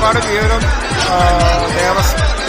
ഒരുപാട് വിവരം ദേവസ്വം